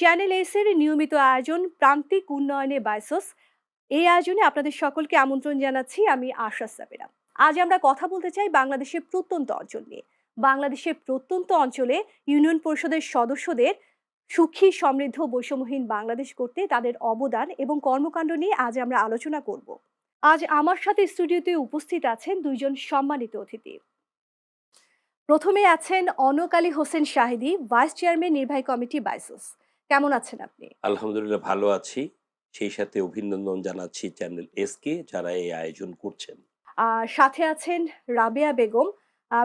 Channel S এর নিয়মিত আয়োজন, প্রান্তিক উন্নয়নে বাইসস। এই আয়োজনে আপনাদের সকলকে আমন্ত্রণ জানাচ্ছি, আমি আশা সাবেরা। আজ আমরা কথা বলতে চাই বাংলাদেশের প্রত্যন্ত অঞ্চল নিয়ে। বাংলাদেশের প্রত্যন্ত অঞ্চলে ইউনিয়ন পরিষদের সদস্যদের সুখী, সমৃদ্ধ, বৈষম্যহীন বাংলাদেশ করতে তাদের অবদান এবং কর্মকাণ্ড নিয়ে আজ আমরা আলোচনা করব। আজ আমার সাথে স্টুডিওতে উপস্থিত আছেন দুইজন সম্মানিত অতিথি। প্রথমে আছেন অনক আলী হোসেন শাহিদি, ভাইস চেয়ারম্যান নির্বাহী কমিটি বাইসস। কেমন আছেন আপনি? আলহামদুলিল্লাহ ভালো আছি। সেই সাথে অভিনন্দন জানাচ্ছি চ্যানেল এসকে যারা এই আয়োজন করছেন। আর সাথে আছেন রাবেয়া বেগম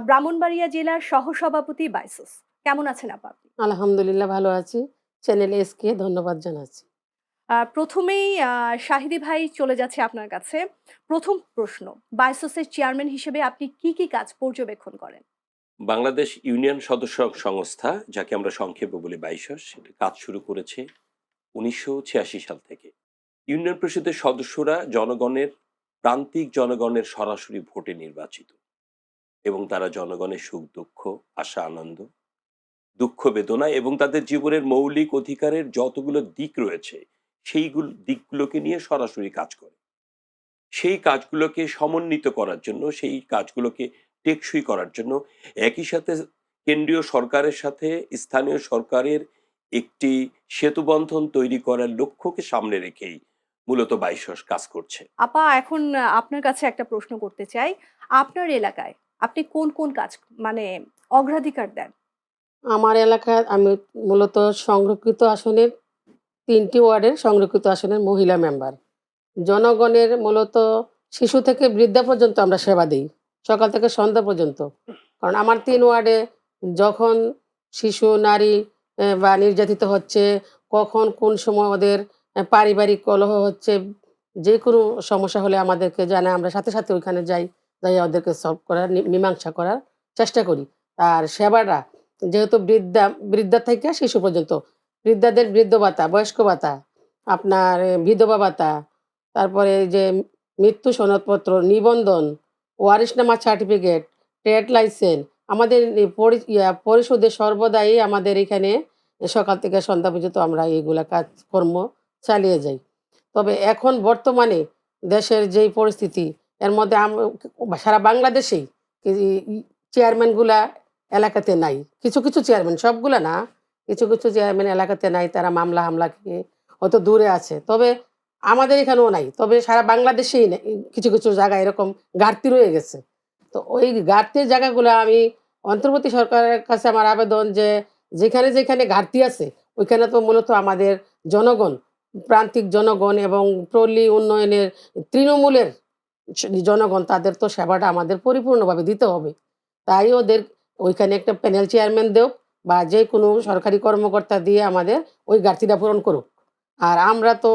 ব্রাহ্মণবাড়িয়া জেলার সহসভাপতি বাইসস। কেমন আছেন আপা আপনি? আলহামদুলিল্লাহ ভালো আছি। চ্যানেল এসকে ধন্যবাদ জানাচ্ছি। আহ, প্রথমেই আহ, শাহিদি ভাই চলে যাচ্ছে আপনার কাছে। প্রথম প্রশ্ন বাইসসের চেয়ারম্যান হিসেবে আপনি কি কি কাজ পর্যবেক্ষণ করেন? বাংলাদেশ ইউনিয়ন সদস্য সংস্থা, যাকে আমরা সংক্ষেপে বলি বাইশস কাজ শুরু করেছে উনিশশো ছিয়াশি সাল থেকে। ইউনিয়ন পরিষদের সদস্যরা জনগণের, প্রান্তিক জনগণের সরাসরি ভোটে নির্বাচিত এবং তারা জনগণের সুখ, দুঃখ, আশা, আনন্দ, দুঃখ, বেদনা এবং তাদের জীবনের মৌলিক অধিকারের যতগুলো দিক রয়েছে, সেইগুলো, দিকগুলোকে নিয়ে সরাসরি কাজ করে। সেই কাজগুলোকে সমন্বিত করার জন্য সেই কাজগুলোকে টেকসই করার জন্য একই সাথে কেন্দ্রীয় সরকারের সাথে স্থানীয় সরকারের একটি সেতুবন্ধন তৈরি করার লক্ষ্যকে সামনে রেখেই মূলত বাইশস কাজ করছে। আপা এখন আপনার কাছে একটা প্রশ্ন করতে চাই। আপনার এলাকায় আপনি কোন কোন কাজ মানে অগ্রাধিকার দেন? আমার এলাকায় আমি মূলত সংরক্ষিত আসনের তিনটি ওয়ার্ডের সংরক্ষিত আসনের মহিলা মেম্বার। জনগণের মূলত শিশু থেকে বৃদ্ধা পর্যন্ত আমরা সেবা দিই। সকাল থেকে সন্ধ্যা পর্যন্ত। কারণ আমার তিন ওয়ার্ডে যখন শিশু, নারী বা নির্যাতিত হচ্ছে, কখন কোন সময় ওদের পারিবারিক কলহ হচ্ছে, যে কোনো সমস্যা হলে আমাদেরকে জানায়। আমরা সাথে সাথে ওইখানে যাই যাই ওদেরকে সলভ করার মীমাংসা করার চেষ্টা করি। আর সেবাটা, যেহেতু বৃদ্ধা বৃদ্ধা থেকে শিশু পর্যন্ত, বৃদ্ধাদের বৃদ্ধ ভাতা, বয়স্ক ভাতা, আপনার বিধবা ভাতা, তারপরে যে মৃত্যু সনদপত্র, নিবন্ধন ওয়ারিশনামা সার্টিফিকেট ট্রেড লাইসেন্স আমাদের পরিশোধে সর্বদাই আমাদের এখানে সকাল থেকে সন্ধ্যা পর্যন্ত আমরা এইগুলা কাজকর্ম চালিয়ে যাই। তবে এখন বর্তমানে দেশের যেই পরিস্থিতি, এর মধ্যে সারা বাংলাদেশেই চেয়ারম্যানগুলা এলাকাতে নাই। কিছু কিছু চেয়ারম্যান, সবগুলা না, কিছু কিছু চেয়ারম্যান এলাকাতে নাই, তারা মামলা হামলা হয়তো দূরে আছে। তবে আমাদের এখানেও নাই। তবে সারা বাংলাদেশেই কিছু কিছু জায়গা এরকম ঘাটতি রয়ে গেছে। তো ওই ঘাটতির জায়গাগুলো আমি অন্তর্বর্তী সরকারের কাছে আমার আবেদন যে যেখানে যেখানে ঘাটতি আছে, ওইখানে তো মূলত আমাদের জনগণ, প্রান্তিক জনগণ এবং পল্লী উন্নয়নের তৃণমূলের জনগণ, তাদের তো সেবাটা আমাদের পরিপূর্ণভাবে দিতে হবে। তাই ওদের ওইখানে একটা প্যানেল চেয়ারম্যান দেও বা যে কোনো সরকারি কর্মকর্তা দিয়ে আমাদের ওই ঘাটতিটা পূরণ করুক। আর আমরা তো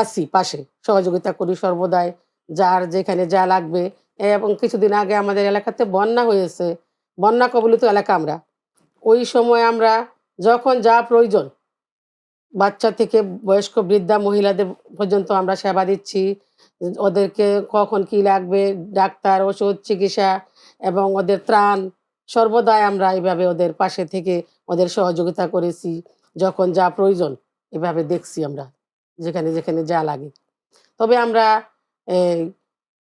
আছি পাশে। সহযোগিতা করি সর্বদাই, যার যেখানে যা লাগবে। এবং কিছুদিন আগে আমাদের এলাকাতে বন্যা হয়েছে। বন্যা কবলিত এলাকা আমরা। ওই সময় আমরা যখন যা প্রয়োজন, বাচ্চা থেকে বয়স্ক বৃদ্ধা মহিলাদের পর্যন্ত আমরা সেবা দিচ্ছি। ওদেরকে কখন কি লাগবে, ডাক্তার, ওষুধ, চিকিৎসা এবং ওদের ত্রাণ, সর্বদাই আমরা এইভাবে ওদের পাশে থেকে ওদের সহযোগিতা করেছি। যখন যা প্রয়োজন, এভাবে দেখছি আমরা। যেখানে যেখানে যা লাগে। তবে আমরা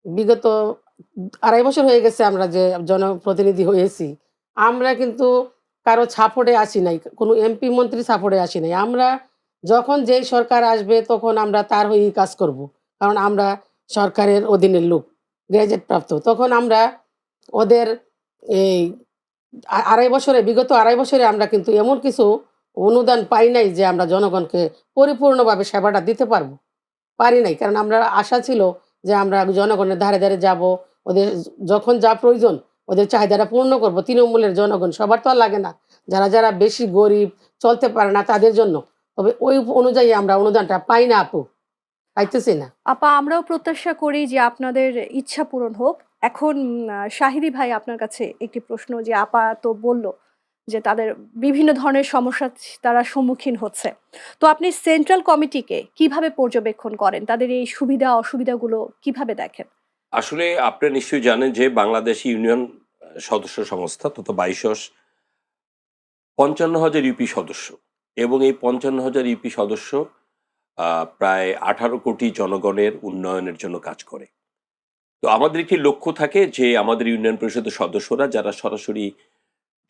বিগত আড়াই বছর হয়ে গেছে আমরা যে জনপ্রতিনিধি হয়েছি, আমরা কিন্তু কারও ছাপড়ে আসি নাই, কোনো এমপি, মন্ত্রী ছাপড়ে আসি নাই। আমরা যখন যেই সরকার আসবে তখন আমরা তার হয়েই কাজ করব, কারণ আমরা সরকারের অধীনের লোক গ্র্যাজুয়েট প্রাপ্ত। তখন আমরা ওদের এই আড়াই বছরে, বিগত আড়াই বছরে আমরা কিন্তু এমন কিছু অনুদান পাই নাই যে আমরা জনগণকে পরিপূর্ণভাবে সেবাটা দিতে পারব। পারি নাই, কারণ আমরা আশা ছিল যে আমরা জনগণের ধারে ধারে যাব, ওদের যখন যা প্রয়োজন ওদের চাহিদাটা পূর্ণ করব। তৃণমূলের জনগণ, সবার তো আর লাগে না। যারা যারা বেশি গরিব, চলতে পারে না তাদের জন্য। তবে ওই অনুযায়ী আমরা অনুদানটা পাই না আপু। পাইতেছি না। আপা, আমরাও প্রত্যাশা করি যে আপনাদের ইচ্ছা পূরণ হোক। এখন শাহিদি ভাই আপনার কাছে একটি প্রশ্ন যে আপা তো বলল যে তাদের বিভিন্ন ধরনের সমস্যা তারা সম্মুখীন হচ্ছে। তো আপনি সেন্ট্রাল কমিটিকে কীভাবে পর্যবেক্ষণ করেন? তাদের এই সুবিধা, অসুবিধাগুলো কীভাবে দেখেন? আসলে আপনি নিশ্চয়ই জানেন যে বাংলাদেশ ইউনিয়ন সদস্য সংস্থা, তথা বাইশস পঞ্চান্ন হাজার ইউপি সদস্য। এবং এই পঞ্চান্ন হাজার ইউপি সদস্য প্রায় আঠারো কোটি জনগণের উন্নয়নের জন্য কাজ করে। তো আমাদের একটি লক্ষ্য থাকে যে আমাদের ইউনিয়ন পরিষদের সদস্যরা যারা সরাসরি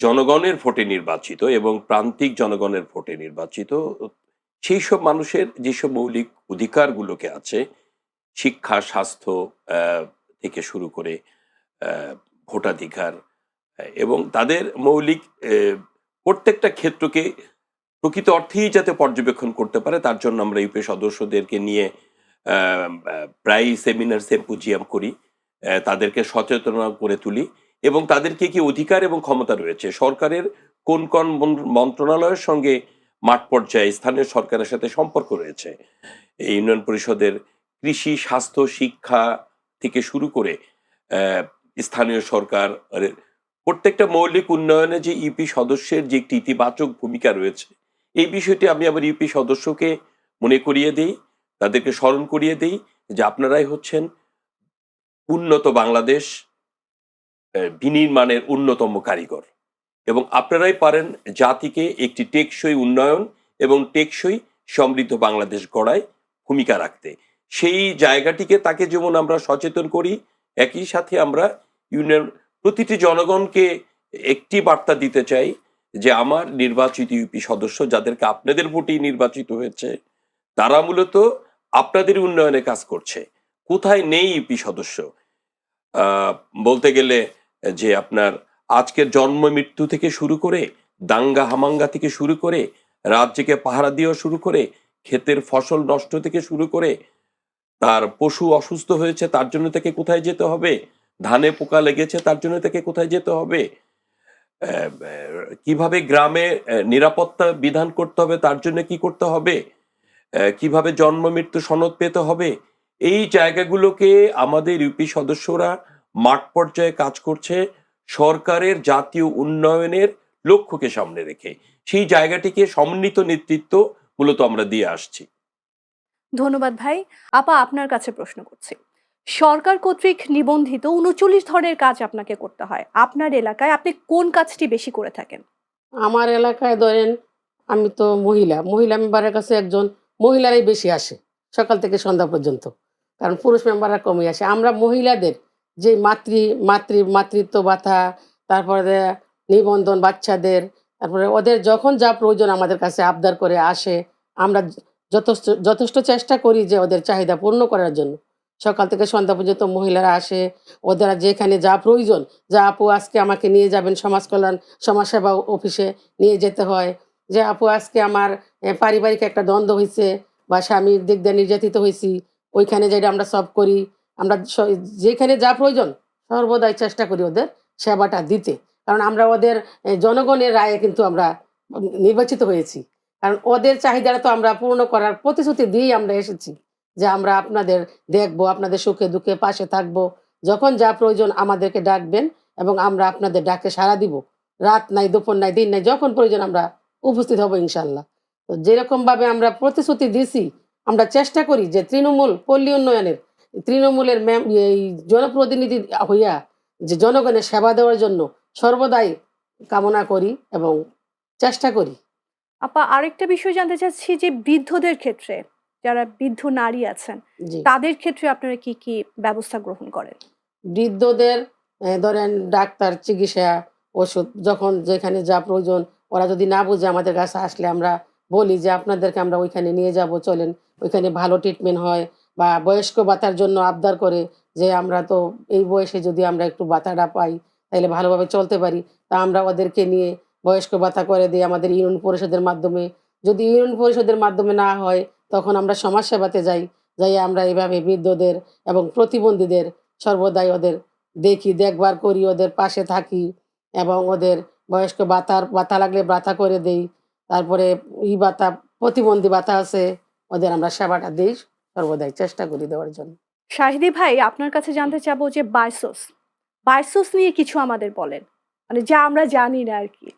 জনগণের ভোটে নির্বাচিত এবং প্রান্তিক জনগণের ভোটে নির্বাচিত সেই সব মানুষের যেসব মৌলিক অধিকারগুলোকে আছে শিক্ষা স্বাস্থ্য থেকে শুরু করে ভোটাধিকার এবং তাদের মৌলিক প্রত্যেকটা ক্ষেত্রকে প্রকৃত অর্থেই যাতে পর্যবেক্ষণ করতে পারে তার জন্য আমরা ইউপি সদস্যদেরকে নিয়ে আহ, আহ, প্রায় সেমিনার সেম্পোজিয়াম করি তাদেরকে সচেতনতা করে তুলি। এবং তাদেরকে কি কি অধিকার এবং ক্ষমতা রয়েছে? সরকারের কোন কোন মন- মন্ত্রণালয়ের সঙ্গে মাঠ পর্যায়ে স্থানীয় সরকারের সাথে সম্পর্ক রয়েছে? এই ইউনিয়ন পরিষদের কৃষি, স্বাস্থ্য, শিক্ষা থেকে শুরু করে স্থানীয় সরকার প্রত্যেকটা মৌলিক উন্নয়নে যে ইউপি সদস্যের যে একটি ইতিবাচক ভূমিকা রয়েছে, এই বিষয়টি আমি আমার ইউপি সদস্যকে মনে করিয়ে দিই, তাদেরকে স্মরণ করিয়ে দিই যে আপনারাই হচ্ছেন উন্নত বাংলাদেশ বিনির্মাণের অন্যতম কারিগর। এবং আপনারাই পারেন জাতিকে একটি টেকসই উন্নয়ন এবং টেকসই সমৃদ্ধ বাংলাদেশ গড়ায় ভূমিকা রাখতে। সেই জায়গাটিকে তাকে যেমন আমরা সচেতন করি, একই সাথে আমরা ইউনিয়ন, প্রতিটি জনগণকে একটি বার্তা দিতে চাই যে আমার নির্বাচিত ইউপি সদস্য যাদেরকে আপনাদের ভোটেই নির্বাচিত হয়েছে, তারা মূলত আপনাদের উন্নয়নে কাজ করছে। কোথায় নেই ইউপি সদস্য? বলতে গেলে যে আপনার আজকের জন্ম মৃত্যু থেকে শুরু করে দাঙ্গা হামাঙ্গা থেকে শুরু করে রাজ্যকে পাহারা দেওয়া শুরু করে ক্ষেতের ফসল নষ্ট থেকে শুরু করে তার পশু অসুস্থ হয়েছে তার জন্য তাকে কোথায় যেতে হবে? ধানে পোকা লেগেছে তার জন্য তাকে কোথায় যেতে হবে? কীভাবে গ্রামে নিরাপত্তা বিধান করতে হবে তার জন্য কি করতে হবে? কীভাবে জন্ম মৃত্যু সনদ পেতে হবে? এই জায়গাগুলোকে আমাদের ইউপি সদস্যরা মাঠ পর্যায়ে কাজ করছে সরকারের জাতীয় উন্নয়নের লক্ষ্যকে সামনে রেখে। সেই জায়গাটিকে সমন্বিত নেতৃত্ব মূলত আমরা দিয়ে আসছি। ধন্যবাদ ভাই। আপা আপনার কাছে প্রশ্ন করছি। সরকার কর্তৃক নিবন্ধিত উনচল্লিশ ধরনের কাজ আপনাকে করতে হয়। আপনার এলাকায় আপনি কোন কাজটি বেশি করে থাকেন? আমার এলাকায় ধরেন আমি তো মহিলা। মহিলা মেম্বারের কাছে একজন মহিলারাই বেশি আসে সকাল থেকে সন্ধ্যা পর্যন্ত। কারণ পুরুষ মেম্বাররা কমই আসে। আমরা মহিলাদের যে মাতৃ মাতৃ মাতৃত্ব ভাতা তারপরে নিবন্ধন বাচ্চাদের, তারপরে ওদের যখন যা প্রয়োজন আমাদের কাছে আবদার করে আসে, আমরা যথেষ্ট যথেষ্ট চেষ্টা করি যে ওদের চাহিদা পূর্ণ করার জন্য। সকাল থেকে সন্ধ্যা পর্যন্ত মহিলারা আসে, ওদের যেখানে যা প্রয়োজন, যা আপু আজকে আমাকে নিয়ে যাবেন সমাজ কল্যাণ, সমাজসেবা অফিসে নিয়ে যেতে হয়, যে আপু আজকে আমার পারিবারিক একটা দ্বন্দ্ব হয়েছে বা স্বামীর দিক দিয়ে নির্যাতিত হয়েছি ওইখানে যেটা আমরা সব করি আমরা যেখানে যা প্রয়োজন সর্বদাই চেষ্টা করি ওদের সেবাটা দিতে। কারণ আমরা ওদের জনগণের রায়ে কিন্তু আমরা নির্বাচিত হয়েছি। কারণ ওদের চাহিদাটা তো আমরা পূর্ণ করার প্রতিশ্রুতি দিয়েই আমরা এসেছি যে আমরা আপনাদের দেখব, আপনাদের সুখে দুঃখে পাশে থাকব। যখন যা প্রয়োজন আমাদেরকে ডাকবেন এবং আমরা আপনাদের ডাকে সাড়া দিব। রাত নাই, দুপুর নাই, দিন নাই, যখন প্রয়োজন আমরা উপস্থিত হব ইনশাল্লাহ তো যেরকমভাবে আমরা প্রতিশ্রুতি দিছি, আমরা চেষ্টা করি যে তৃণমূল পল্লী উন্নয়নের তৃণমূলের ম্যাম এই জনপ্রতিনিধি হইয়া যে জনগণের সেবা দেওয়ার জন্য সর্বদাই কামনা করি এবং চেষ্টা করি। আপা আরেকটা বিষয় জানতে চাচ্ছি যে বৃদ্ধদের ক্ষেত্রে যারা বৃদ্ধ নারী আছেন তাদের ক্ষেত্রে আপনারা কি কি ব্যবস্থা গ্রহণ করেন? বৃদ্ধদের ধরেন ডাক্তার চিকিৎসা ওষুধ যখন যেখানে যা প্রয়োজন ওরা যদি না বুঝে আমাদের কাছে আসলে আমরা বলি যে আপনাদেরকে আমরা ওইখানে নিয়ে যাব চলেন ওইখানে ভালো ট্রিটমেন্ট হয় বা বয়স্ক ভাতার জন্য আবদার করে যে আমরা তো এই বয়সে যদি আমরা একটু ভাতাটা পাই তাহলে ভালোভাবে চলতে পারি। তা আমরা ওদেরকে নিয়ে বয়স্ক ভাতা করে দিই আমাদের ইউনিয়ন পরিষদের মাধ্যমে, যদি ইউনিয়ন পরিষদের মাধ্যমে না হয়, তখন আমরা সমাজসেবাতে যাই যাই আমরা এইভাবে বৃদ্ধদের এবং প্রতিবন্ধীদের সর্বদাই ওদের দেখি, দেখভাল করি, ওদের পাশে থাকি এবং ওদের বয়স্ক বাতার, বাতা লাগলে বাতা করে দেই। তারপরে ই বাতা, প্রতিবন্ধী বাতা আছে, ওদের আমরা সেবাটা দিই। সর্বদাই চেষ্টা করি দেওয়ার জন্য। শাহিদি ভাই আপনার কাছে জানতে চাবো যে বায়সোস বায়সোস নিয়ে কিছু আমাদের বলেন। মানে যা আমরা জানি না আর কি।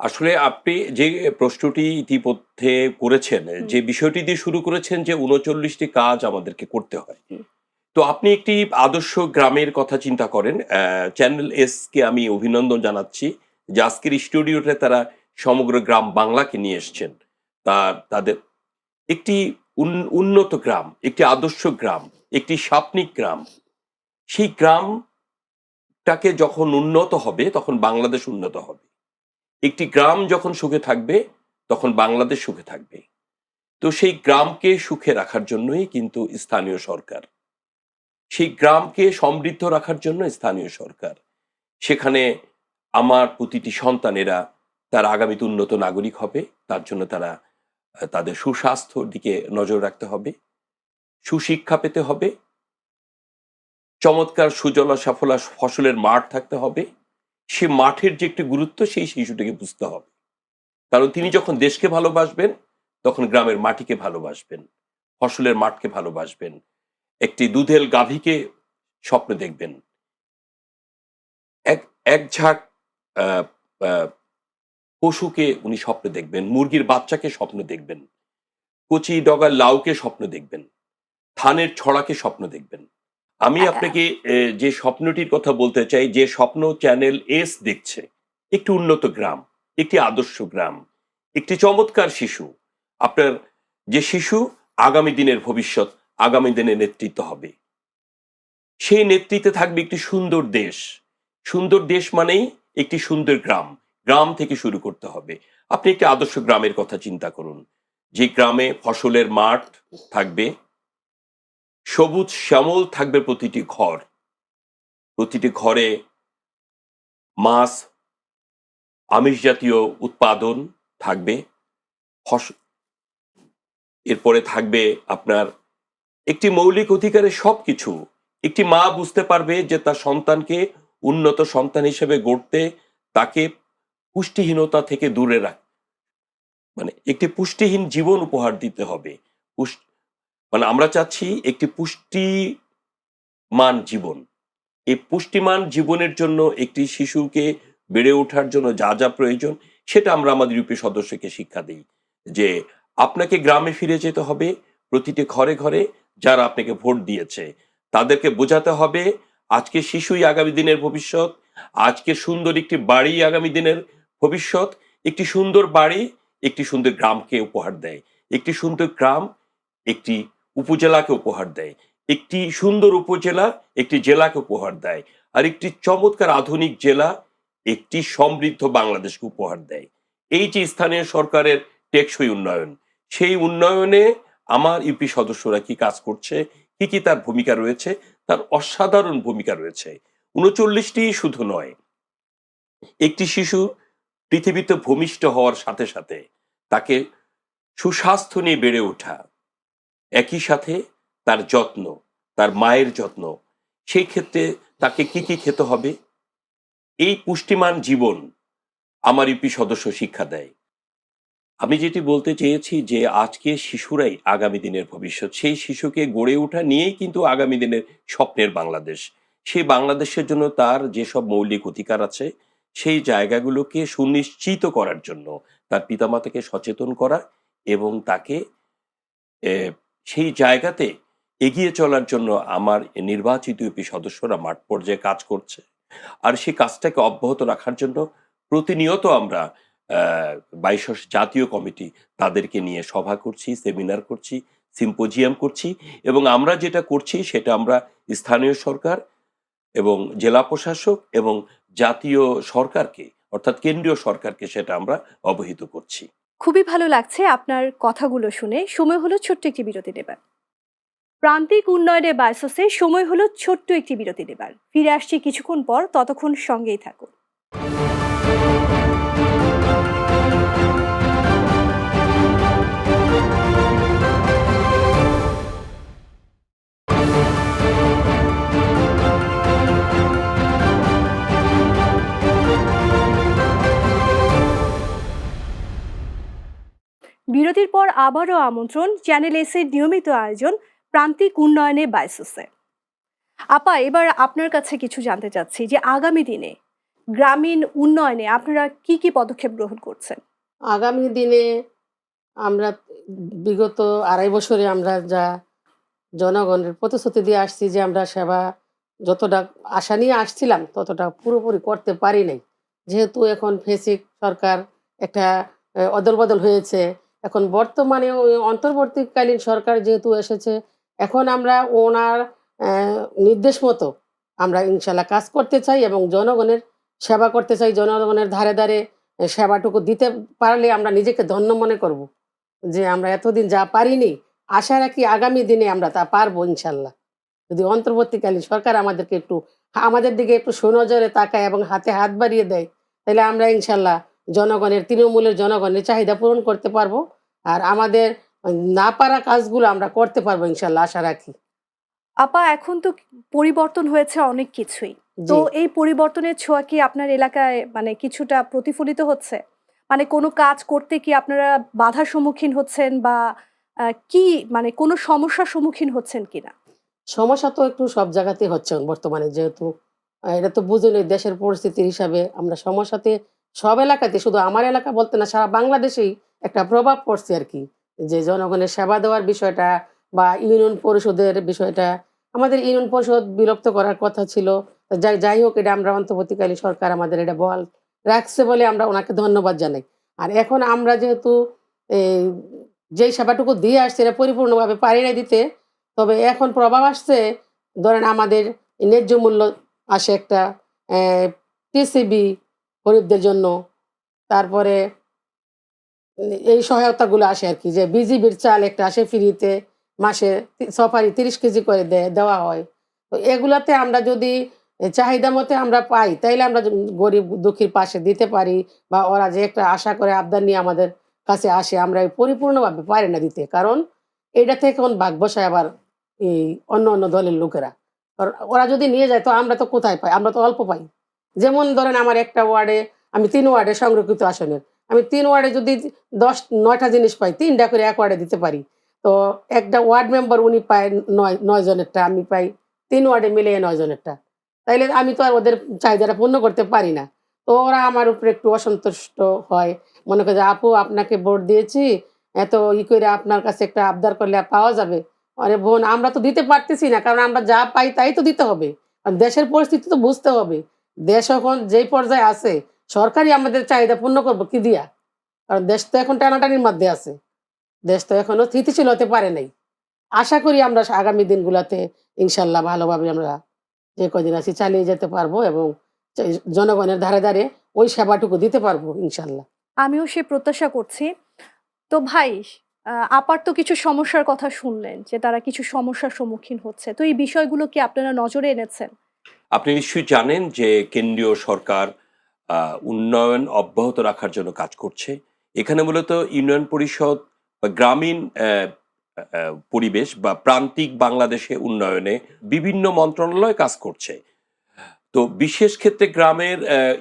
আসলে আপনি যে প্রশ্নটি ইতিমধ্যে করেছেন যে বিষয়টি দিয়ে শুরু করেছেন যে উনচল্লিশটি কাজ আমাদেরকে করতে হয়। তো আপনি একটি আদর্শ গ্রামের কথা চিন্তা করেন চ্যানেল এস কে আমি অভিনন্দন জানাচ্ছি যে আজকের স্টুডিওতে তারা সমগ্র গ্রাম বাংলাকে নিয়ে এসছেন। তা তাদের একটি উন্নত গ্রাম, একটি আদর্শ গ্রাম, একটি সাপনিক গ্রাম। সেই গ্রামটাকে যখন উন্নত হবে, তখন বাংলাদেশ উন্নত হবে। একটি গ্রাম যখন সুখে থাকবে, তখন বাংলাদেশ সুখে থাকবে। তো সেই গ্রামকে সুখে রাখার জন্যই কিন্তু স্থানীয় সরকার। সেই গ্রামকে সমৃদ্ধ রাখার জন্য স্থানীয় সরকার। সেখানে আমার প্রতিটি সন্তানেরা, তার আগামীতে উন্নত নাগরিক হবে, তার জন্য তারা তাদের সুস্বাস্থ্যর দিকে নজর রাখতে হবে, সুশিক্ষা পেতে হবে, চমৎকার সুজলা সাফলা ফসলের মাঠ থাকতে হবে, সে মাঠের যে একটি গুরুত্ব সেই শিশুটিকে বুঝতে হবে। কারণ তিনি যখন দেশকে ভালোবাসবেন, তখন গ্রামের মাটিকে ভালোবাসবেন, ফসলের মাঠকে ভালোবাসবেন, একটি দুধেল গাভীকে স্বপ্ন দেখবেন। এক এক ঝাঁক পশুকে উনি স্বপ্ন দেখবেন মুরগির বাচ্চাকে স্বপ্ন দেখবেন কচি ডগার লাউকে স্বপ্ন দেখবেন ধানের ছড়াকে স্বপ্ন দেখবেন। আমি আপনাকে যে স্বপ্নটির কথা বলতে চাই যে স্বপ্ন চ্যানেল এস দেখছে একটি উন্নত গ্রাম একটি আদর্শ গ্রাম একটি চমৎকার শিশু। আপনার যে শিশু আগামী দিনের ভবিষ্যৎ আগামী দিনে নেতৃত্ব হবে। সেই নেতৃত্বে থাকবে একটি সুন্দর দেশ। সুন্দর দেশ মানেই একটি সুন্দর গ্রাম। গ্রাম থেকে শুরু করতে হবে। আপনি একটি আদর্শ গ্রামের কথা চিন্তা করুন। যে গ্রামে ফসলের মাঠ থাকবে, সবুজ শ্যামল থাকবে প্রতিটি ঘর। প্রতিটি ঘরে মাছ, আমিষ জাতীয় উৎপাদন থাকবে। ফস- এরপরে থাকবে আপনার একটি মৌলিক অধিকারের সবকিছু। একটি মা বুঝতে পারবে যে তার সন্তানকে উন্নত সন্তান হিসেবে গড়তে তাকে পুষ্টিহীনতা থেকে দূরে রাখ। মানে একটি পুষ্টিহীন জীবন উপহার দিতে হবে। মানে আমরা চাচ্ছি একটি পুষ্টিমান জীবন। এই পুষ্টিমান জীবনের জন্য একটি শিশুকে বেড়ে ওঠার জন্য যা যা প্রয়োজন, সেটা আমরা আমাদের ইউপি সদস্যকে শিক্ষা দিই যে আপনাকে গ্রামে ফিরে যেতে হবে প্রতিটি ঘরে ঘরে যারা আপনাকে ভোট দিয়েছে। তাদেরকে বোঝাতে হবে, আজকে শিশুই আগামী দিনের ভবিষ্যৎ, আজকে সুন্দর একটি বাড়ি আগামী দিনের ভবিষ্যৎ, একটি সুন্দর বাড়ি, একটি সুন্দর গ্রামকে উপহার দেয়। একটি সুন্দর গ্রাম, একটি উপজেলাকে উপহার দেয়। একটি সুন্দর উপজেলা, একটি জেলাকে উপহার দেয়। আর একটি চমৎকার আধুনিক জেলা, একটি সমৃদ্ধ বাংলাদেশকে উপহার দেয়। এই যে স্থানীয় সরকারের টেকসই উন্নয়ন, সেই উন্নয়নে আমার ইউপি সদস্যরা কি কাজ করছে, কি কি তার ভূমিকা রয়েছে, তার অসাধারণ ভূমিকা রয়েছে। উনচল্লিশটি শুধু নয়, একটি শিশু পৃথিবীতে ভূমিষ্ঠ হওয়ার সাথে সাথে তাকে সুস্বাস্থ্য নিয়ে বেড়ে ওঠা। একই সাথে তার যত্ন, তার মায়ের যত্ন, সেই ক্ষেত্রে তাকে কি কি খেতে হবে? এই পুষ্টিমান জীবন আমার ইউপি সদস্য শিক্ষা দেয়। আমি যেটি বলতে চেয়েছি যে আজকে শিশুরাই আগামী দিনের ভবিষ্যৎ। সেই শিশুকে গড়ে ওঠা নিয়েই কিন্তু আগামী দিনের স্বপ্নের বাংলাদেশ। সেই বাংলাদেশের জন্য তার যেসব মৌলিক অধিকার আছে সেই জায়গাগুলোকে সুনিশ্চিত করার জন্য তার পিতামাতাকে সচেতন করা এবং তাকে সেই জায়গাতে এগিয়ে চলার জন্য আমার নির্বাচিত ইউপি সদস্যরা মাঠ পর্যায়ে কাজ করছে। আর সেই কাজটাকে অব্যাহত রাখার জন্য প্রতিনিয়ত আমরা বাইশ জাতীয় কমিটি তাদেরকে নিয়ে সভা করছি, সেমিনার করছি, সিম্পোজিয়াম করছি এবং আমরা যেটা করছি সেটা আমরা স্থানীয় সরকার এবং জেলা প্রশাসক এবং জাতীয় সরকারকে, অর্থাৎ কেন্দ্রীয় সরকারকে সেটা আমরা অবহিত করছি। খুবই ভালো লাগছে আপনার কথাগুলো শুনে। সময় হলো ছোট্ট একটি বিরতি নেবার। প্রান্তিক উন্নয়নে বায়সসে সময় হলো ছোট্ট একটি বিরতি নেবার। ফিরে আসছি কিছুক্ষণ পর, ততক্ষণ সঙ্গেই থাকুন। বিরতির পর আবারও আমন্ত্রণ চ্যানেল এসে নিয়মিত আয়োজন প্রান্তিক উন্নয়নে বাইসোসে। আপা, এবার আপনার কাছে কিছু জানতে চাচ্ছি যে আগামী দিনে গ্রামীণ উন্নয়নে আপনারা কি কি পদক্ষেপ গ্রহণ করছেন? আগামী দিনে আমরা বিগত আড়াই বছরে আমরা যা জনগণের প্রতিশ্রুতি দিয়ে আসছি যে আমরা সেবা যতটা আশা নিয়ে আসছিলাম ততটা পুরোপুরি করতে পারি নাই। যেহেতু এখন ফেসিক সরকার একটা অদল বদল হয়েছে এখন বর্তমানে অন্তর্বর্তীকালীন সরকার যেহেতু এসেছে, এখন আমরা ওনার নির্দেশ মতো আমরা ইনশাল্লাহ কাজ করতে চাই এবং জনগণের সেবা করতে চাই। জনগণের ধারে ধারে সেবাটুকু দিতে পারলে আমরা নিজেকে ধন্য মনে করব যে আমরা এতদিন যা পারিনি, আশা রাখি আগামী দিনে আমরা তা পারব ইনশাল্লাহ। যদি অন্তর্বর্তীকালীন সরকার আমাদেরকে একটু, আমাদের দিকে একটু সুনজরে তাকায় এবং হাতে হাত বাড়িয়ে দেয়, তাহলে আমরা ইনশাল্লাহ জনগণের, তৃণমূলের জনগণের চাহিদা পূরণ করতে পারব। আর আমাদের না পারা কাজগুলো আমরা করতে পারব ইনশাল্লাহ আশা রাখি। আপা এখন তো পরিবর্তন হয়েছে অনেক কিছুই। তো এই পরিবর্তনের ছোঁয়া কি আপনার এলাকায় মানে কিছুটা প্রতিফলিত হচ্ছে? মানে কোনো কাজ করতে কি আপনারা বাধার সম্মুখীন হচ্ছেন বা কি মানে কোনো সমস্যার সম্মুখীন হচ্ছেন কিনা সমস্যা তো একটু সব জায়গাতে হচ্ছে বর্তমানে যেহেতু। এটা তো বুঝুন দেশের পরিস্থিতির হিসাবে আমরা সমস্যাতে সব এলাকাতে শুধু আমার এলাকা বলতে না সারা বাংলাদেশেই একটা প্রভাব পড়ছে আর কি, যে জনগণের সেবা দেওয়ার বিষয়টা বা ইউনিয়ন পরিষদের বিষয়টা, আমাদের ইউনিয়ন পরিষদ বিলুপ্ত করার কথা ছিল। যাই যাই হোক, এটা আমরা অন্তর্বর্তীকালীন সরকার আমাদের এটা বল রাখছে বলে আমরা ওনাকে ধন্যবাদ জানাই। আর এখন আমরা যেহেতু যেই সেবাটুকু দিয়ে আসছে, এটা পরিপূর্ণভাবে পারি না দিতে, তবে এখন প্রভাব আসছে, ধরেন আমাদের ন্যায্য মূল্য আসে একটা টিসিবি গরিবদের জন্য, তারপরে এই সহায়তাগুলো আসে আর কি, যে বিজিবির চাল একটা আসে ফ্রিতে, মাসে সফারি তিরিশ কেজি করে দেয় দেওয়া হয়। তো এগুলাতে আমরা যদি চাহিদা মতে আমরা পাই, তাইলে আমরা গরিব দুঃখীর পাশে দিতে পারি, বা ওরা যে একটা আশা করে আবদার নিয়ে আমাদের কাছে আসে, আমরা পরিপূর্ণভাবে পারি না দিতে। কারণ এটা থেকে এখন ভাগ বসায় আবার এই অন্য অন্য দলের লোকেরা। ওরা যদি নিয়ে যায়, তো আমরা তো কোথায় পাই? আমরা তো অল্প পাই। যেমন ধরেন আমার একটা ওয়ার্ডে, আমি তিন ওয়ার্ডে সংরক্ষিত আসনের। আমি তিন ওয়ার্ডে যদি দশ, নয়টা জিনিস পাই, তিনটা করে এক ওয়ার্ডে দিতে পারি। তো একটা ওয়ার্ড মেম্বার উনি পায় নয় নয় জনেরটা, আমি পাই তিন ওয়ার্ডে মিলিয়ে নয় জনেরটা। তাইলে আমি তো আর ওদের চাহিদাটা পূর্ণ করতে পারি না। তো ওরা আমার উপরে একটু অসন্তুষ্ট হয়। মনে করে যে, আপু, আপনাকে ভোট দিয়েছি। এত ই করে আপনার কাছে একটা আবদার করলে পাওয়া যাবে। আরে বোন, আমরা তো দিতে পারতেছি না, কারণ আমরা যা পাই তাই তো দিতে হবে। দেশের পরিস্থিতি তো বুঝতে হবে। দেশ এখন যেই পর্যায়ে আছে সরকারই আমাদের চাহিদা পূর্ণ করব কি দিয়া? কারণ দেশ তো এখন টানাটানির মধ্যে আছে। দেশ তো এখনও স্থিতিশীল হতে পারে নাই। আশা করি আমরা আগামী দিনগুলোতে ইনশাল্লাহ ভালোভাবে আমরা যে কদিন আছি চালিয়ে যেতে পারব এবং জনগণের ধারে ধারে ওই সেবাটুকু দিতে পারব ইনশাল্লাহ। আমিও সে প্রত্যাশা করছি। তো ভাই আহ, আপার তো কিছু সমস্যার কথা শুনলেন যে তারা কিছু সমস্যার সম্মুখীন হচ্ছে। তো এই বিষয়গুলো কি আপনারা নজরে এনেছেন? আপনি নিশ্চয়ই জানেন যে কেন্দ্রীয় সরকার উন্নয়ন অব্যাহত রাখার জন্য কাজ করছে। এখানে মূলত ইউনিয়ন পরিষদ বা গ্রামীণ পরিবেশ বা প্রান্তিক বাংলাদেশে উন্নয়নে বিভিন্ন মন্ত্রণালয় কাজ করছে। তো বিশেষ ক্ষেত্রে গ্রামের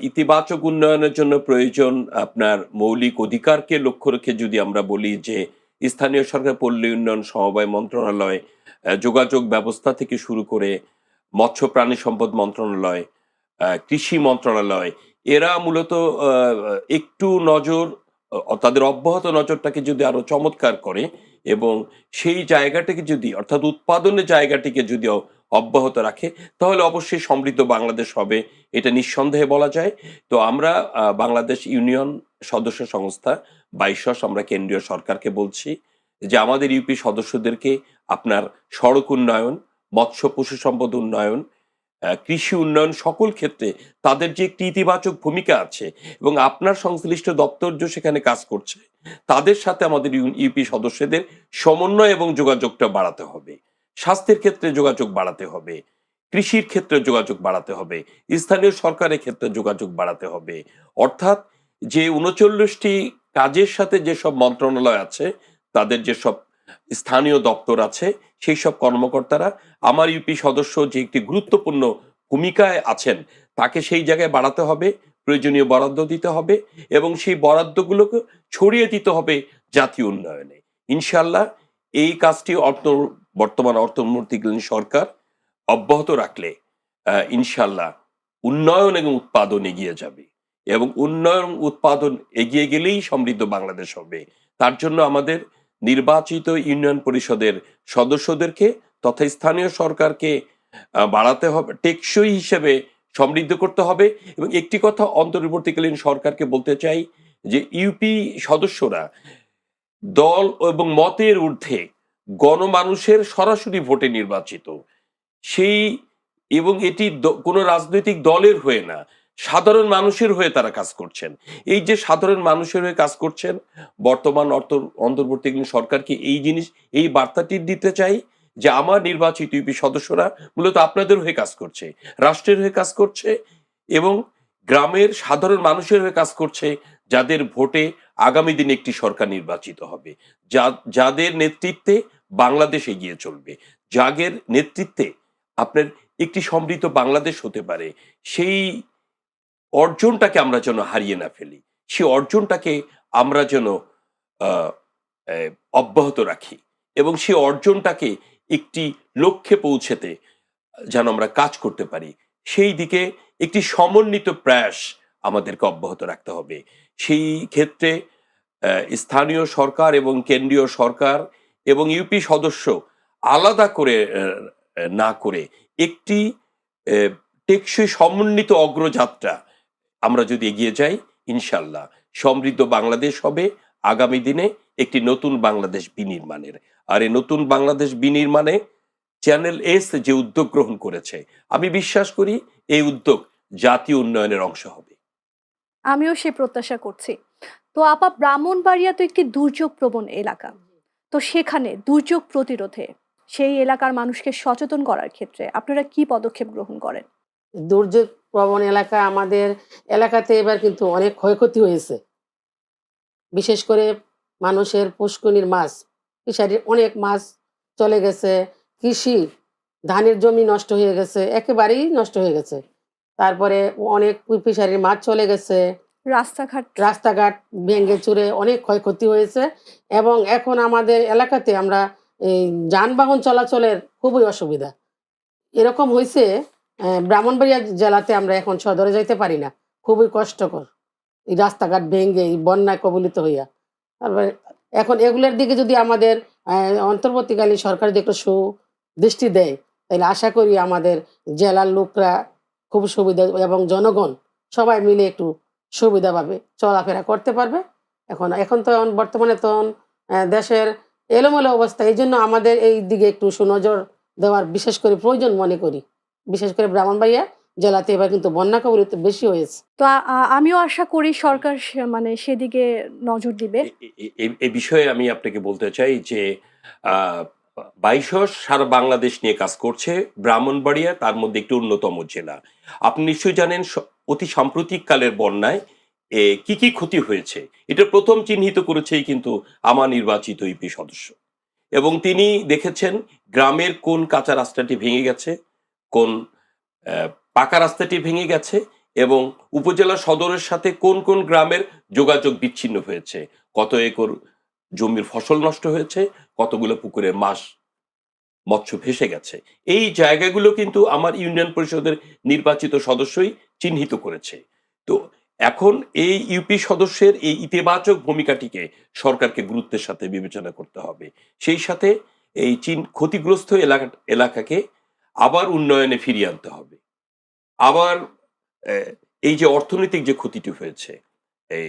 ইতিবাচক উন্নয়নের জন্য প্রয়োজন আপনার মৌলিক অধিকারকে লক্ষ্য রেখে যদি আমরা বলি যে স্থানীয় সরকার পল্লী উন্নয়ন সমবায় মন্ত্রণালয় যোগাযোগ ব্যবস্থা থেকে শুরু করে মৎস্য প্রাণী সম্পদ মন্ত্রণালয় কৃষি মন্ত্রণালয় এরা মূলত একটু নজর তাদের অব্যাহত নজরটাকে যদি আরও চমৎকার করে এবং সেই জায়গাটাকে যদি, অর্থাৎ উৎপাদনের জায়গাটিকে যদি অব্যাহত রাখে, তাহলে অবশ্যই সমৃদ্ধ বাংলাদেশ হবে, এটা নিঃসন্দেহে বলা যায়। তো আমরা বাংলাদেশ ইউনিয়ন সদস্য সংস্থা বাইশস আমরা কেন্দ্রীয় সরকারকে বলছি যে আমাদের ইউপি সদস্যদেরকে আপনার সড়ক উন্নয়ন, মৎস্য পশু সম্পদ উন্নয়ন কৃষি উন্নয়ন সকল ক্ষেত্রে তাদের যে একটি ইতিবাচক ভূমিকা আছে এবং আপনার সংশ্লিষ্ট দপ্তর যে সেখানে কাজ করছে, তাদের সাথে আমাদের ইউপি সদস্যদের সমন্বয় এবং যোগাযোগটা বাড়াতে হবে। স্বাস্থ্যের ক্ষেত্রে যোগাযোগ বাড়াতে হবে, কৃষির ক্ষেত্রে যোগাযোগ বাড়াতে হবে, স্থানীয় সরকারের ক্ষেত্রে যোগাযোগ বাড়াতে হবে। অর্থাৎ যে উনচল্লিশটি কাজের সাথে যেসব মন্ত্রণালয় আছে, তাদের যেসব স্থানীয় দপ্তর আছে, সেই সব কর্মকর্তারা আমার ইউপি সদস্য যে একটি গুরুত্বপূর্ণ ভূমিকায় আছেন, তাকে সেই জায়গায় বাড়াতে হবে, প্রয়োজনীয় বরাদ্দ দিতে হবে এবং সেই বরাদ্দগুলোকে ছড়িয়ে দিতে হবে জাতীয় উন্নয়নে। ইনশাল্লাহ এই কাজটি অর্থ, বর্তমান অর্থমন্ত্রীকালীন সরকার অব্যাহত রাখলে ইনশাল্লাহ উন্নয়ন এবং উৎপাদন এগিয়ে যাবে এবং উন্নয়ন উৎপাদন এগিয়ে গেলেই সমৃদ্ধ বাংলাদেশ হবে। তার জন্য আমাদের নির্বাচিত ইউনিয়ন পরিষদের সদস্যদেরকে তথা স্থানীয় সরকারকে বাড়াতে হবে, টেকসই হিসেবে সমৃদ্ধ করতে হবে। এবং একটি কথা অন্তর্বর্তীকালীন সরকারকে বলতে চাই যে, ইউপি সদস্যরা দল এবং মতের ঊর্ধ্বে গণমানুষের সরাসরি ভোটে নির্বাচিত। সেই এবং এটি কোনো রাজনৈতিক দলের হয়ে না। সাধারণ মানুষের হয়ে তারা কাজ করছেন। এই যে সাধারণ মানুষের হয়ে কাজ করছেন, বর্তমান অর্থ, অন্তর্বর্তীকালীন সরকারকে এই জিনিস, এই বার্তাটি দিতে চাই যে আমার নির্বাচিত ইউপি সদস্যরা মূলত আপনাদের হয়ে কাজ করছে, রাষ্ট্রের হয়ে কাজ করছে এবং গ্রামের সাধারণ মানুষের হয়ে কাজ করছে যাদের ভোটে আগামী দিনে একটি সরকার নির্বাচিত হবে। যা, যাদের নেতৃত্বে বাংলাদেশ এগিয়ে চলবে, যাদের নেতৃত্বে আপনার একটি সমৃদ্ধ বাংলাদেশ হতে পারে, সেই অর্জনটাকে আমরা যেন হারিয়ে না ফেলি, সেই অর্জনটাকে আমরা যেন অব্যাহত রাখি এবং সেই অর্জনটাকে একটি লক্ষ্যে পৌঁছেতে যেন আমরা কাজ করতে পারি, সেই দিকে একটি সমন্বিত প্রয়াস আমাদেরকে অব্যাহত রাখতে হবে। সেই ক্ষেত্রে স্থানীয় সরকার এবং কেন্দ্রীয় সরকার এবং ইউপি সদস্য আলাদা করে না করে একটি টেকসই সমন্বিত অগ্রযাত্রা আমরা যদি এগিয়ে যাই ইনশাল্লাহ সমৃদ্ধ বাংলাদেশ হবে আগামী দিনে একটি নতুন বাংলাদেশ বিনির্মাণের। আর এই নতুন বাংলাদেশ বিনির্মাণে চ্যানেল এস যে উদ্যোগ গ্রহণ করেছে আমি বিশ্বাস করি এই উদ্যোগ জাতীয় উন্নয়নের অংশ হবে। আমিও সে প্রত্যাশা করছি। তো আপা ব্রাহ্মণবাড়িয়া তো একটি দুর্যোগ প্রবণ এলাকা। তো সেখানে দুর্যোগ প্রতিরোধে সেই এলাকার মানুষকে সচেতন করার ক্ষেত্রে আপনারা কি পদক্ষেপ গ্রহণ করেন? দুর্যোগ প্রবণ এলাকা আমাদের এলাকাতে এবার কিন্তু অনেক ক্ষয়ক্ষতি হয়েছে। বিশেষ করে মানুষের পুষ্কনির মাছ ফিশারির অনেক মাছ চলে গেছে কৃষি ধানের জমি নষ্ট হয়ে গেছে একেবারেই নষ্ট হয়ে গেছে। তারপরে অনেক ফিশারির মাছ চলে গেছে। রাস্তাঘাট। রাস্তাঘাট ভেঙে চুরে অনেক ক্ষয়ক্ষতি হয়েছে এবং এখন আমাদের এলাকাতে আমরা এই যানবাহন চলাচলের খুবই অসুবিধা। এরকম হয়েছে ব্রাহ্মণবাড়িয়া জেলাতে আমরা এখন সদরে যাইতে পারি না। খুবই কষ্টকর। এই রাস্তাঘাট ভেঙে, এই বন্যায় কবলিত হইয়া। তারপরে এখন এগুলোর দিকে যদি আমাদের অন্তর্বর্তীকালীন সরকার যদি একটু সুদৃষ্টি দেয়, তাহলে আশা করি আমাদের জেলার লোকরা খুব সুবিধা এবং জনগণ সবাই মিলে একটু সুবিধা পাবে চলাফেরা করতে পারবে। এখন এখন তো বর্তমানে তো দেশের এলোমেলো অবস্থা। এই জন্য আমাদের এই দিকে একটু সুনজর দেওয়ার বিশেষ করে প্রয়োজন মনে করি। বিশেষ করে ব্রাহ্মণবাড়িয়া জেলাতে এবার কিন্তু বন্যা কবলিত বেশি হয়েছে। তো আমিও আশা করি সরকার মানে সেদিকে নজর দিবে। এ- বিষয়ে আমি আপনাকে বলতে চাই যে বাইশস সারা বাংলাদেশ নিয়ে কাজ করছে ব্রাহ্মণবাড়িয়া তার মধ্যে একটি অন্যতম জেলা। আপনি নিশ্চয়ই জানেন অতি সাম্প্রতিক কালের বন্যায় এ, কি কি ক্ষতি হয়েছে? এটা প্রথম চিহ্নিত করেছেই কিন্তু আমার নির্বাচিত ইপি সদস্য। এবং তিনি দেখেছেন গ্রামের কোন কাঁচা রাস্তাটি ভেঙে গেছে কোন পাকা রাস্তাটি ভেঙে গেছে এবং উপজেলা সদরের সাথে কোন কোন গ্রামের যোগাযোগ বিচ্ছিন্ন হয়েছে? কত একর জমির ফসল নষ্ট হয়েছে? কতগুলো পুকুরের মাছ, মৎস্য ভেসে গেছে? এই জায়গাগুলো কিন্তু আমার ইউনিয়ন পরিষদের নির্বাচিত সদস্যই চিহ্নিত করেছে। তো এখন এই ইউপি সদস্যের এই ইতিবাচক ভূমিকাটিকে সরকারকে গুরুত্বের সাথে বিবেচনা করতে হবে। সেই সাথে এই চীন ক্ষতিগ্রস্ত এলাকা, এলাকাকে আবার উন্নয়নে ফিরিয়ে আনতে হবে। আবার এই যে অর্থনৈতিক যে ক্ষতিটি হয়েছে এই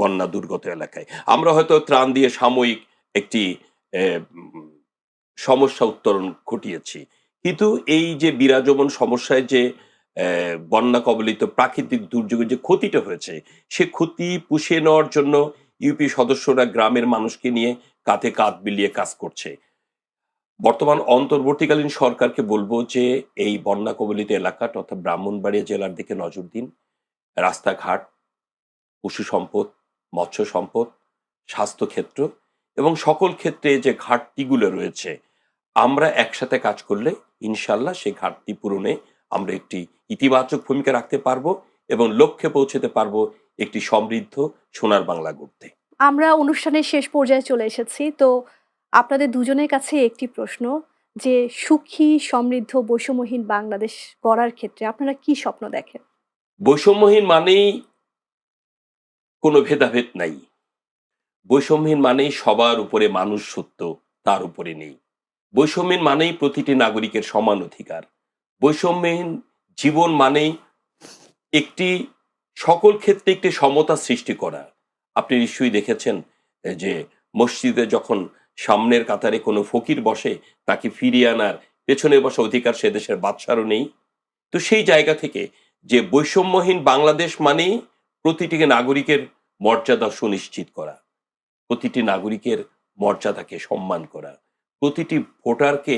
বন্যা দুর্গত এলাকায়, আমরা হয়তো ত্রাণ দিয়ে সাময়িক একটি সমস্যা উত্তরণ ঘটিয়েছি। কিন্তু এই যে বিরাজমান সমস্যায় যে বন্যা কবলিত প্রাকৃতিক দুর্যোগের যে ক্ষতিটা হয়েছে, সে ক্ষতি পুষিয়ে নেওয়ার জন্য ইউপি সদস্যরা গ্রামের মানুষকে নিয়ে কাঁধে কাঁধ বিলিয়ে কাজ করছে। বর্তমান অন্তর্বর্তীকালীন সরকারকে বলব যে, এই বন্যা কবলিত এলাকা তথা ব্রাহ্মণবাড়িয়া জেলার দিকে নজর দিন। রাস্তাঘাট, পশু সম্পদ, মৎস্য সম্পদ স্বাস্থ্যক্ষেত্র এবং সকল ক্ষেত্রে যে ঘাটতিগুলো রয়েছে, আমরা একসাথে কাজ করলে ইনশাল্লাহ সেই ঘাটতি পূরণে আমরা একটি ইতিবাচক ভূমিকা রাখতে পারব এবং লক্ষ্যে পৌঁছতে পারব একটি সমৃদ্ধ সোনার বাংলা গড়তে। আমরা অনুষ্ঠানের শেষ পর্যায়ে চলে এসেছি। তো আপনাদের দুজনের কাছে একটি প্রশ্ন, যে সুখী, সমৃদ্ধ, বৈষম্যহীন বাংলাদেশ গড়ার ক্ষেত্রে আপনারা কি স্বপ্ন দেখেন? বৈষম্যহীন মানেই কোনো ভেদাভেদ নাই। বৈষম্যহীন মানেই সবার উপরে মানুষ সত্য, তার উপরে নেই। বৈষম্যহীন মানেই প্রতিটি নাগরিকের সমান অধিকার। বৈষম্যহীন জীবন মানেই একটি, সকল ক্ষেত্রে একটি সমতা সৃষ্টি করা। আপনি নিশ্চয়ই দেখেছেন, যে মসজিদে যখন সামনের কাতারে কোনো ফকির বসে তাকে ফিরিয়ে আনার, পেছনে বসা অধিকার সে দেশের বাদশারও নেই। তো সেই জায়গা থেকে যে বৈষম্যহীন বাংলাদেশ মানেই প্রতিটি নাগরিকের মর্যাদা সুনিশ্চিত করা, প্রতিটি নাগরিকের মর্যাদাকে সম্মান করা, প্রতিটি ভোটারকে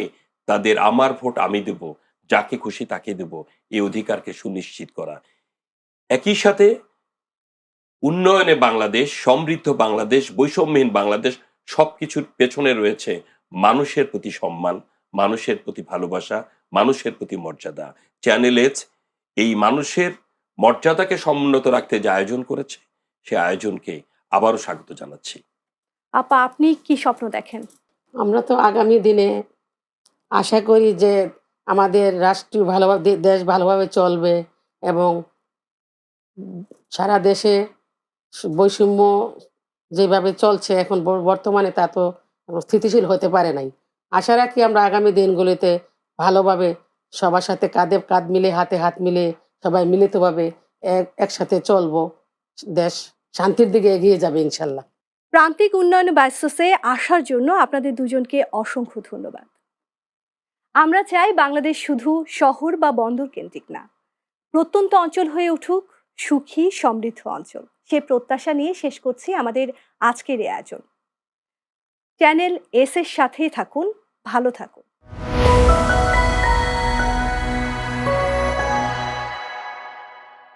তাদের আমার ভোট আমি দেব, যাকে খুশি তাকে দেব এই অধিকারকে সুনিশ্চিত করা। একই সাথে উন্নয়নে বাংলাদেশ, সমৃদ্ধ বাংলাদেশ, বৈষম্যহীন বাংলাদেশ সবকিছুর পেছনে রয়েছে মানুষের প্রতি সম্মান মানুষের প্রতি ভালোবাসা মানুষের প্রতি মর্যাদা। চ্যানেল এজ এই মানুষের মর্যাদাকে সমুন্নত রাখতে যে আয়োজন করেছে সে আয়োজনকে আবারও স্বাগত জানাচ্ছি। আপা আপনি কি স্বপ্ন দেখেন? আমরা তো আগামী দিনে আশা করি যে আমাদের রাষ্ট্র ভালোভাবে দেশ ভালোভাবে চলবে এবং সারা দেশে বৈষম্য যেভাবে চলছে এখন বর্তমানে তা তো স্থিতিশীল হতে পারে নাই। আশা রাখি আমরা আগামী দিনগুলিতে ভালোভাবে সবার সাথে কাঁধে কাঁধ মিলে, হাতে হাত মিলে সবাই মিলিতভাবে এক, একসাথে চলবো। দেশ শান্তির দিকে এগিয়ে যাবে ইনশাল্লাহ। প্রান্তিক উন্নয়ন বাইসোসে আসার জন্য আপনাদের দুজনকে অসংখ্য ধন্যবাদ। আমরা চাই বাংলাদেশ শুধু শহর বা বন্দর কেন্দ্রিক না, প্রত্যন্ত অঞ্চল হয়ে উঠুক সুখী, সমৃদ্ধ অঞ্চল। সে প্রত্যাশা নিয়ে শেষ করছি আমাদের আজকের এই আয়োজন। চ্যানেল এস এর সাথেই থাকুন, ভালো থাকুন।